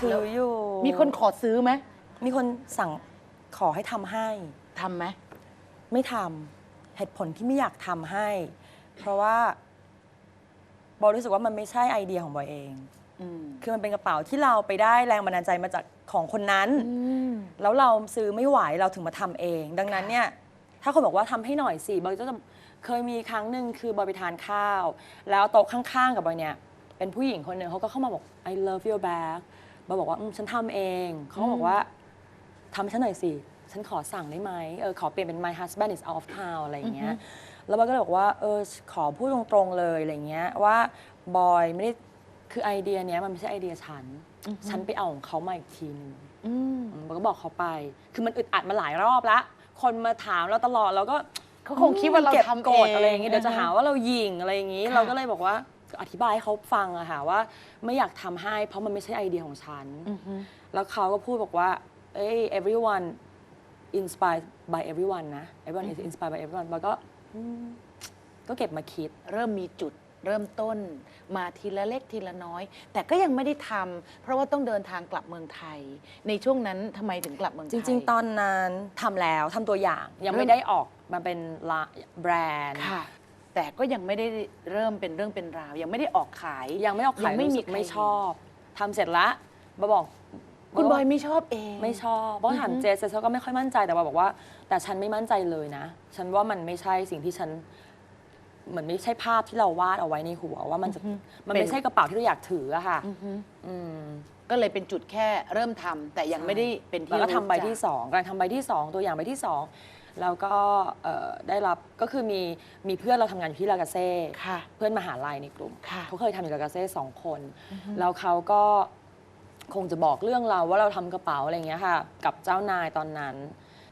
ถืออยู่ มีคนขอซื้อไหมมีคนสั่งขอให้ทำให้ ทำไหมไม่ทำเหตุผลที่ไม่อยากทำให้ เพราะว่าบอยรู้สึกว่ามันไม่ใช่ไอเดียของบอยเอง อืมคือมันเป็นกระเป๋าที่เราไปได้แรงบันดาลใจมาจากของคนนั้นอืมแล้วเราซื้อไม่ไหวเราถึงมาทำเอง ดังนั้นเนี่ย ถ้าคนบอกว่าทำให้หน่อยสิบอยก็จะเคยมีครั้งหนึ่งคือบอยไปทานข้าว แล้วโต๊ะข้างๆกับบอยเนี่ย เป็นผู้หญิงคนหนึ่งเขาก็เข้ามาบอก I love your bag บอยบอกว่าอืมฉันทำเอง เขาก็บอกว่าทำให้ฉันหน่อยสิ ฉันขอสั่งได้ไหมเออขอเปลี่ยนเป็น my husband is out of town อะไรอย่างเงี้ย แล้วบอยก็เลยบอกว่าเออขอพูดตรงๆเลยอะไรเงี้ยว่าบอยไม่ได้คือไอเดียเนี้ยมันไม่ใช่ไอเดียฉัน ฉันไปเอาของเขามาอีกทีนึง อืมอืมมันก็บอกเขาไป คือมันอึดอัดมาหลายรอบละ คนมาถามเราตลอดเราก็เขาคงคิดว่าเราก็บทำกดเองอะไรอย่างงี้เดี๋ยวจะอือฮึหาว่าเราหยิงอะไรอย่างงี้ค่ะเราก็เลยบอกว่า อธิบายให้เขาฟังอะค่ะว่า ไม่อยากทำให้ เพราะมันไม่ใช่ไอเดียของฉัน อือฮึ แล้วเขาก็พูดบอกว่า เอ้ย everyone inspired by everyone นะ everyone is inspired by everyone แล้วก็อืมก็เก็บมาคิด เริ่มมีจุดเริ่มต้น มาทีละเล็กทีละน้อย แต่ก็ยังไม่ได้ทำเพราะว่าต้องเดินทางกลับเมืองไทย ในช่วงนั้นทำไมถึงกลับเมืองไทจย ริง ๆ ตอนนั้นทำแล้วทำตัวอย่างยังเริ่ไม่มได้ออกมาเป็นละแบรนด์ ค่ะ แต่ก็ยังไม่ได้เริ่มเป็นเรื่องเป็นราว ยังไม่ได้ออกขาย ยังไม่ออกขายไม่รู้มีสึกใครไม่ชอบทำเสร็จละบอยบอกคุณบอยไม่ชอบเองไม่ชอบเพราะถามเจสเจสก็ไม่ค่อยมั่นใจแต่บอยบอกว่า แต่ฉันไม่มั่นใจเลยนะ ฉันว่ามันไม่ใช่สิ่งที่ฉันเหมือนไม่ใช่ภาพที่เราวาดเอาไว้ในหัวว่ามันจะมันไม่ใช่กระเป๋าที่เราอยากถืออะค่ะอือฮึอืม ก็เลยเป็นจุดแค่เริ่มทำแต่ยังไม่ได้เป็นที่แล้วก็ทำใบรู้จั ที่สองกำลังทำใบที่สองตัวอย่างใบที่สอง แล้วก็เอ่อได้รับก็คือมีมีเพื่อนเราทำงานอยู่ที่ลากาเซ่ค่ะ เพื่อนมหาลัยในกลุ่ม ค่ะ เขาเคยทำอยู่ลากาเซ่สองคน แล้วเขาก็คงจะบอกเรื่องเราว่าเราทำกระเป๋าอะไรอย่างเงี้ยค่ะ กับเจ้านายตอนนั้น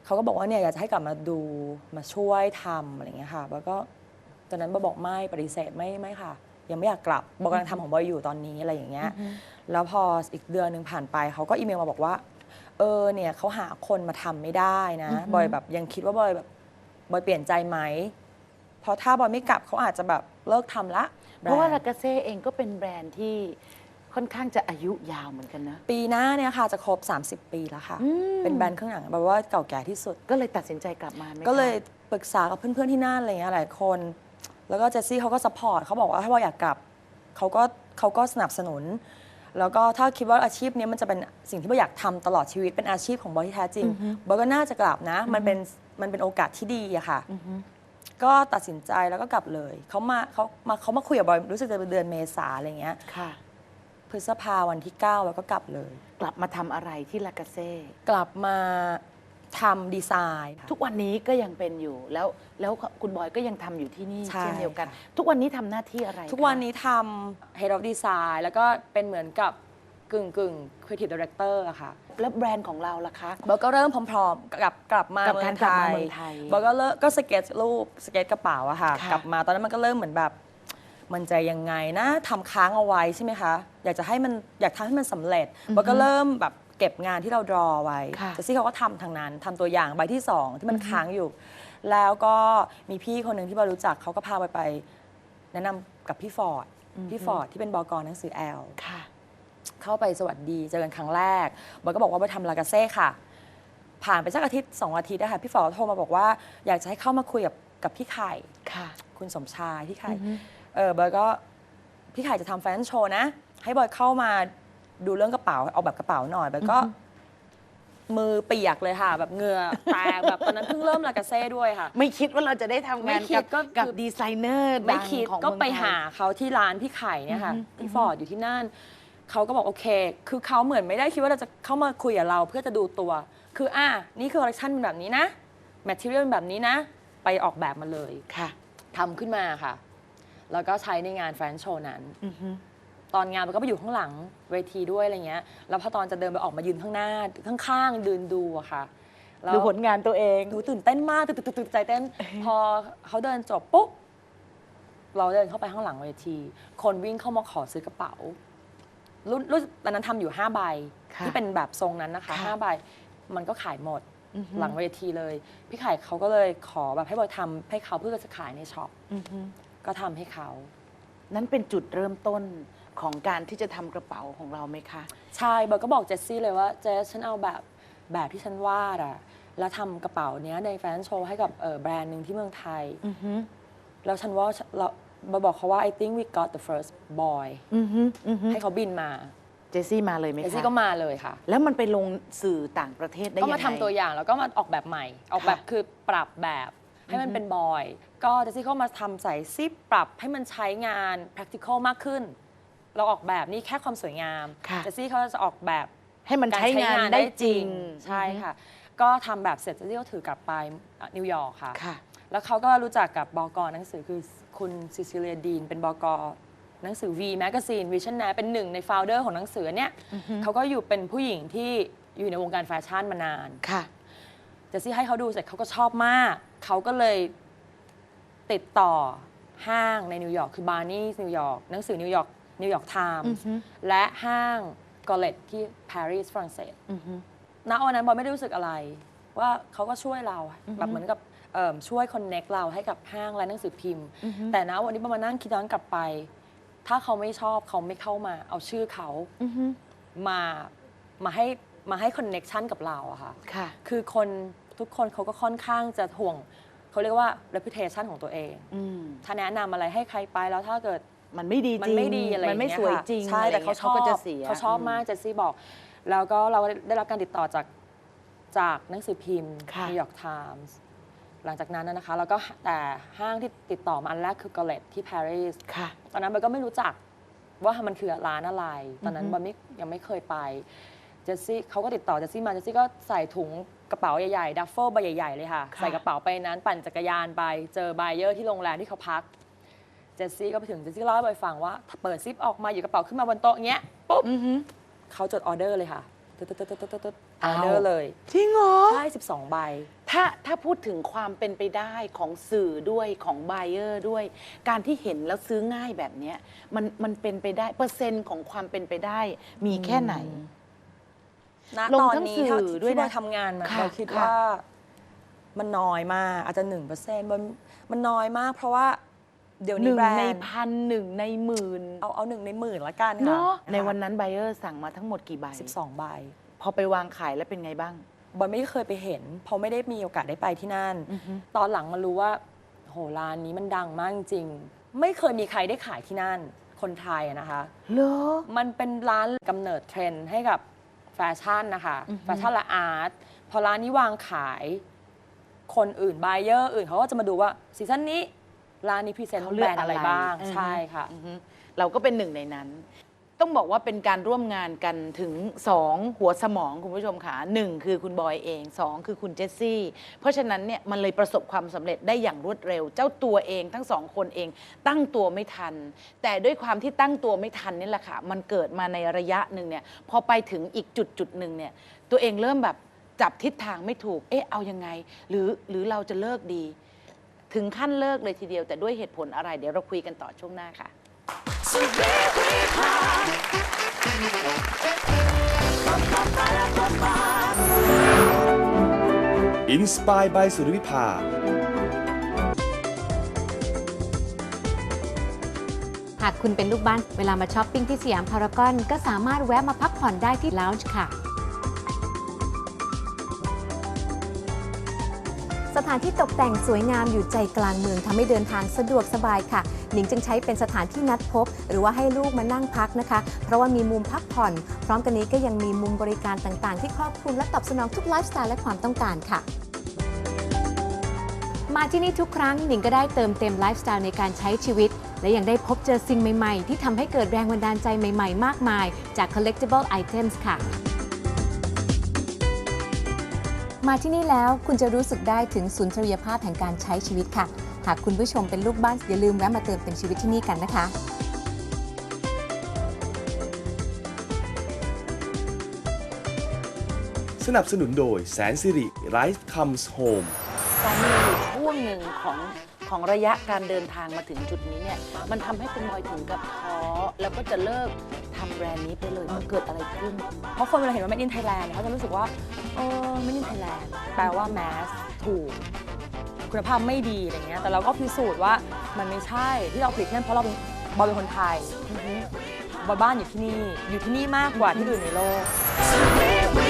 เขาก็บอกว่าเนี่ยอยากจะให้กลับมาดูมาช่วยทำอะไรอย่างเงี้ยค่ะ แล้วก็ตอนนั้นบอยบอกไม่ปฏิเสธไม่ไม่ค่ะ ยังไม่อยากกลับบอกกำลังทำของบอยอยู่ตอนนี้อะไรอย่างเงี้ย แล้วพออีกเดือนหนึ่งผ่านไปเขาก็อีเมลมาบอกว่า เออเนี่ยเขาหาคนมาทำไม่ได้นะบอยแบบยังคิดว่าบอยแบบบอยเปลี่ยนใจไหมเพราะถ้าบอยไม่กลับเขาอาจจะแบบเลิกทำละเพราะว่าแบรลานด์กาเซ่เองก็เป็นแบรนด์ที่ค่อนข้างจะอายุยาวเหมือนกันนะปีหน้าเนี่ยค่ะจะครบ 30 ปีแล้วค่ะ อืมเป็นแบรนด์เครื่องหนังแบบว่าเก่าแก่ที่สุด ก็เลยตัดสินใจกลับมาไหมคะก็เลยปรึกษากับเพื่อนๆที่นั่นอะไรเงี้ยหลายคน แล้วก็เจสซี่เขาก็สปอร์ตเขาบอกว่าถ้าบอยอยากกลับเขาก็เขาก็สนับสนุน แล้วก็ถ้าคิดว่าอาชีพเนี้ยมันจะเป็นสิ่งที่บอยอยากทำตลอดชีวิตเป็นอาชีพของบอยที่แท้จริงบอยก็น่าจะกลับนะ มันเป็นมันเป็นโอกาสที่ดีอะค่ะอือฮึก็ตัดสินใจแล้วก็กลับเลยเขามาเขามาเขามาคุยกับบอยรู้สึกจะเป็นเดือนเมษาอะไรเงี้ยค่ะพฤษภาวันที่ 9 แล้วก็กลับเลย กลับมาทำอะไรที่ลากาเซ่กลับมา ทำดีไซน์ค่ะทุกวันนี้ก็ยังเป็นอยู่แล้วแล้วคุณบอยก็ยังทำอยู่ที่นี่ใช่ เช่นเดียวกันค่ะทุกวันนี้ทำหน้าที่อะไรทุกวันนี้ทำ Head of Design แล้วก็เป็นเหมือนกับกึ่งกึ่ง Creative Director อะค่ะ คะแล้วแบรนด์ของเราล่ะคะบอยก็เริ่มพร้อมๆกับกลับมากับการกลับมาเมืเมือองงไทไทยยบอยก็เริ่มก็สเก็ตรูปสเก็ตกระเป๋าอะค่ะ ค่ะ กลับมาตอนนั้นมันก็เริ่มเหมือนแบบ มันจะยังไงนะทำค้างเอาไว้ใช่ไหมคะ อยากจะให้มันอยากทำให้มันสำเร็จบอยก็เริ่มแบบเก็บงานที่เราดรอไว้ค่ะแต่ซี่เขาก็ทำทางนั้นทำตัวอย่างใบที่สองที่มันค้างอยู่ แล้วก็มีพี่คนหนึ่งที่บอยรู้จักเขาก็พาไปไป แนะนำกับพี่ฟอร์ดพี่ฟอร์ดที่เป็นบกหนังสือแอลค่ะเข้าไปสวัสดีเจอกันครั้งแรกบอยก็บอกว่าไปทำลากาเซ่ค่ะ ผ่านไปสักอาทิตย์สองอาทิตย์นะคะพี่ฟอร์ดโทรมาบอกว่า อยากจะให้เข้ามาคุยกับกับพี่ไข่ค่ะคุณสมชายพี่ไข่อือฮึ เออบอยก็พี่ไข่จะทำแฟชั่นโชว์นะ ให้บอยเข้ามาดูเรื่องกระเป๋าเอาแบบกระเป๋าหน่อยบอยก็ มือเปียกเลยค่ะ แบบเหงื่อแตกแบบตอนนั้นเพิ่งเริ่มลากาเซ่ด้วยค่ะ ไม่คิดว่าเราจะได้ทำงานไม่คิกัดบก็กับคือดีไซเนอร์ไม่ดังคิดของก็ไปเมืองทยหาเขาที่ร้านพี่ไข่เนี่ยค่ะอือฮึพี่ฟอร์ดอยู่ที่นั่นเขาก็บอกโอเค คือเขาเหมือนไม่ได้คิดว่าเราจะเข้ามาคุยกับเราเพื่อจะดูตัว คืออะนี่คือคอลเลคชันเป็นแบบนี้นะแมทเทียลเป็นแบบนี้นะ ไปออกแบบมาเลยค่ะ ทำขึ้นมาค่ะ แล้วก็ใช้ในงานแฟนโชว์นั้น อือฮึ ตอนงานมันก็ไปอยู่ข้างหลังเวทีด้วยอะไรเงี้ย แล้วพอตอนจะเดินไปออกมายืนข้างหน้าข้างๆเดินดูอะค่ะแล้ว ดูผลงานตัวเองหนูตื่นเต้นมากตื่นตื่นตื่นใจเต้น พอเขาเดินจบปุ๊บเราเดินเข้าไปข้างหลังเวที คนวิ่งเข้ามาขอซื้อกระเป๋า รุ่นรุ่นตอนนั้นทำอยู่5ใบค่ะที่เป็นแบบทรงนั้นนะคะค่ะ5ใบมันก็ขายหมดอือฮึ หลังเวทีเลย พี่ไข่เขาก็เลยขอแบบให้บอยทำให้เขาเพื่อจะขายในช็อป อือฮึ ก็ทำให้เขา นั่นเป็นจุดเริ่มต้นของการที่จะทำกระเป๋าของเราไหมคะ ใช่เบอร์ก็บอกเจสซี่เลยว่าเจสฉันเอาแบบแบบที่ฉันวาดอะแล้วทำกระเป๋าเนี้ยในแฟชั่นโชว์ให้กับเอ่อแบรนด์หนึ่งที่เมืองไทย อือฮึแล้วฉันว่าเราเบอร์บอกเขาว่า I think we got the first boy อือฮึอือฮึให้เขาบินมาเจสซี่มาเลยไหมเจสคะซี่ก็มาเลยค่ะ แล้วมันไปลงสื่อต่างประเทศได้ก็ยังไง มาทำตัวอย่างแล้วก็มาออกแบบใหม่ ออกแบบคือปรับแบบ ให้มันเป็นบอย ก็เจสซี่ก็มาทำใส่ซิปปรับให้มันใช้งาน practical มากขึ้น เราออกแบบนี่แค่ความสวยงามค่ะ เจสซี่เขาจะออกแบบ ให้มันการใช้งานได้จริงใช่ค่ะ ก็ทำแบบเสร็จเจสซี่ก็ถือกลับไปนิวยอร์กค่ะ ค่ะ แล้วเขาก็รู้จักกับบกหนังสือคือคุณซิซิเลียดีน เป็นบกหนังสือ V Magazine Vision นะเป็นหนึ่งในโฟลเดอร์ของหนังสือเนี่ยเขาก็อยู่เป็นผู้หญิงที่อยู่ในวงการแฟชั่นมานาน ค่ะ เจสซี่ให้เขาดูเสร็จเขาก็ชอบมาก เขาก็เลยติดต่อห้างในนิวยอร์กคือบาร์นี่นิวยอร์กหนังสือนิวยอร์กนิวยอร์กไทมส์และห้างกอเลตที่ปารีสฝรั่งเศสอือฮึณวันนั้นบอยไม่ได้รู้สึกอะไร ว่าเขาก็ช่วยเราแบบเหมือนกับเอิ่มช่วยคอนเน็กเราให้กับห้างและหนังสือพิมพ์ แต่ณวันนี้บอยมานั่งคิดย้อนกลับไป ถ้าเขาไม่ชอบเขาไม่เข้ามา เอาชื่อเขาอือฮึมามาให้มาให้คอนเน็กชันกับเราอะค่ะค่ะคือคน ทุกคนเขาก็ค่อนข้างจะห่วงเขาเรียกว่า reputation ของตัวเอง อืม ถ้าแนะนำอะไรให้ใครไปแล้วถ้าเกิด มันไม่ดีจริง มันไม่ดีอะไรอมันย่างไม่เงี้ยสวยค่ะจริงใช่อะไรแต่เขางี้ยชอบก็จะเสียเขาชอบมากเจสซี่บอก แล้วก็เราได้รับการติดต่อจากจากหนังสือพิมพ์ค่ะ New York Times หลังจากนั้นนะนะคะ แล้วก็แต่ห้างที่ติดต่อมาอันแรกคือก l เลตที่ปารีส ค่ะ ตอนนั้นบอยก็ไม่รู้จักว่ามันคือร้านอะไร ตอนนั้นอือฮึบอยไม่ยังไม่เคยไป เจสซี่เขาก็ติดต่อเจสซี่มาเจสซี่ก็ใส่ถุงกระเป๋าใหญ่ๆดัฟเฟิลใบใหญ่ ๆ เลยค่ะ ใส่กระเป๋าไปนั้นปั่นจักรยานไปเจอบายเออร์ที่โรงแรมที่เขาพัก เจสซี่ก็ไปถึงเจสซี่เล่าให้บอยฟังว่าเปิดซิปออกมาอยู่กระเป๋าขึ้นมาบนโต๊ะอย่างเงี้ยปุ๊บอือฮึเขาจดออเดอร์เลยค่ะตึ๊ดตึ๊ดตึ๊ดตึ๊ดตึ๊ดตึ๊ดออ้าอวเดอร์เลยจริงเหรอใช่12 ใบ ถ้าถ้าพูดถึงความเป็นไปได้ของสื่อด้วยของไบเออร์ด้วย การที่เห็นแล้วซื้อง่ายแบบเนี้ยมันมันเป็นไปได้เปอร์เซ็นต์ของความเป็นไปได้มีแค่ไหน ณลงตอนทั้งนี้สื่อเท่าด้วยที่บนะอยทำงานมาค่ะบอยคิดค่ะ ว่ามันน้อยมากอาจจะหนึ่งเปอร์เซ็นต์มันน้อยมาก เพราะว่าเดี๋ยวหนี้นึ่งแบรในนด์พันหนึ่งในหมื่นเอาเอาหนึ่งในหมื่นละกันเนค่ะอะในวันนั้นไบเออร์สั่งมาทั้งหมดกี่ใบสิบสองใบ พอไปวางขายแล้วเป็นไงบ้าง บอยไม่เคยไปเห็น เพราะไม่ได้มีโอกาสได้ไปที่นั่น อือฮึ ตอนหลังมารู้ว่า โหร้านนี้มันดังมากจริงๆไม่เคยมีใครได้ขายที่นั่น คนไทยอะนะคะ เหรอ มันเป็นร้านกำเนิดเทรนด์ให้กับ แฟชั่นนะคะอือฮึแฟชั่นและอาร์ตพอร้านนี้วางขายคนอื่นบายเออร์อื่นเขาก็จะมาดูว่าซีซั่นนี้ร้านนี้พรีเซนต์เขาแบเลืรอกนด์อะไรอะไรบ้างอือฮึใช่ค่ะอือฮึเราก็เป็นหนึ่งในนั้น ต้องบอกว่าเป็นการร่วมงานกันถึง 2 หัวสมองคุณผู้ชมค่ะหนึ่งคือคุณบอยเอง 2 คือคุณเจสซี่ เพราะฉะนั้นเนี่ยมันเลยประสบความสำเร็จได้อย่างรวดเร็ว เจ้าตัวเองทั้งสองคนเองตั้งตัวไม่ทัน แต่ด้วยความที่ตั้งตัวไม่ทันนี่แหละค่ะ มันเกิดมาในระยะหนึ่งเนี่ยพอไปถึงอีกจุดจุดหนึ่งเนี่ยตัวเองเริ่มแบบจับทิศทางไม่ถูก เอ๊ะเอายังไง หรือหรือเราจะเลิกดี ถึงขั้นเลิกเลยทีเดียว แต่ด้วยเหตุผลอะไรเดี๋ยวเราคุยกันต่อช่วงหน้าค่ะ อินสปายบายสุริวิภา หากคุณเป็นลูกบ้านเวลามาช้อปปิ้งที่สยามพารากอน ก็สามารถแวะมาพักผ่อนได้ที่ลาวจ์ค่ะ สถานที่ตกแต่งสวยงามอยู่ใจกลางเมืองทำให้เดินทางสะดวกสบายค่ะ หนิงจึงใช้เป็นสถานที่นัดพบ หรือว่าให้ลูกมานั่งพักนะคะ เพราะว่ามีมุมพักผ่อน พร้อมกันนี้ก็ยังมีมุมบริการต่างๆ ที่ครอบคลุมและตอบสนองทุกไลฟ์สไตล์และความต้องการค่ะมาที่นี่ทุกครั้งหนิงก็ได้เติมเต็มไลฟ์สไตล์ในการใช้ชีวิต และยังได้พบเจอสิ่งใหม่ ๆ ที่ทำให้เกิดแรงบันดาลใจใหม่ ๆ มากมาย จาก collectible items ค่ะ มาที่นี่แล้วคุณจะรู้สึกได้ถึงสุนทรียภาพแห่งการใช้ชีวิตค่ะ หากคุณผู้ชมเป็นลูกบ้านอย่าลืมแวะมาเติมเต็มชีวิตที่นี่กันนะคะสนับสนุนโดยแสนสิริ Life Comes Home การมีอยู่ช่วงหนึ่งของของระยะการเดินทางมาถึงจุดนี้เนี่ย มันทำให้คุณบอยถึงกับท้อแล้วก็จะเลิกทำแบรนด์นี้ไปเลย มันเกิดอะไรขึ้น เพราะคนเวลาเห็นว่า made in Thailand เนี่ยเขาจะรู้สึกว่า เออ made in Thailand แปลว่า mass ถูก คุณภาพไม่ดีอะไรเงี้ยแต่เราก็พิสูจน์ว่ามันไม่ใช่ที่เราผลิตนั่นเพราะเราเป็นบอยเป็นคนไทยบว่าบ้านอยู่ที่นี่อยู่ที่นี่มากกว่าที่อื่นในโลก Surrender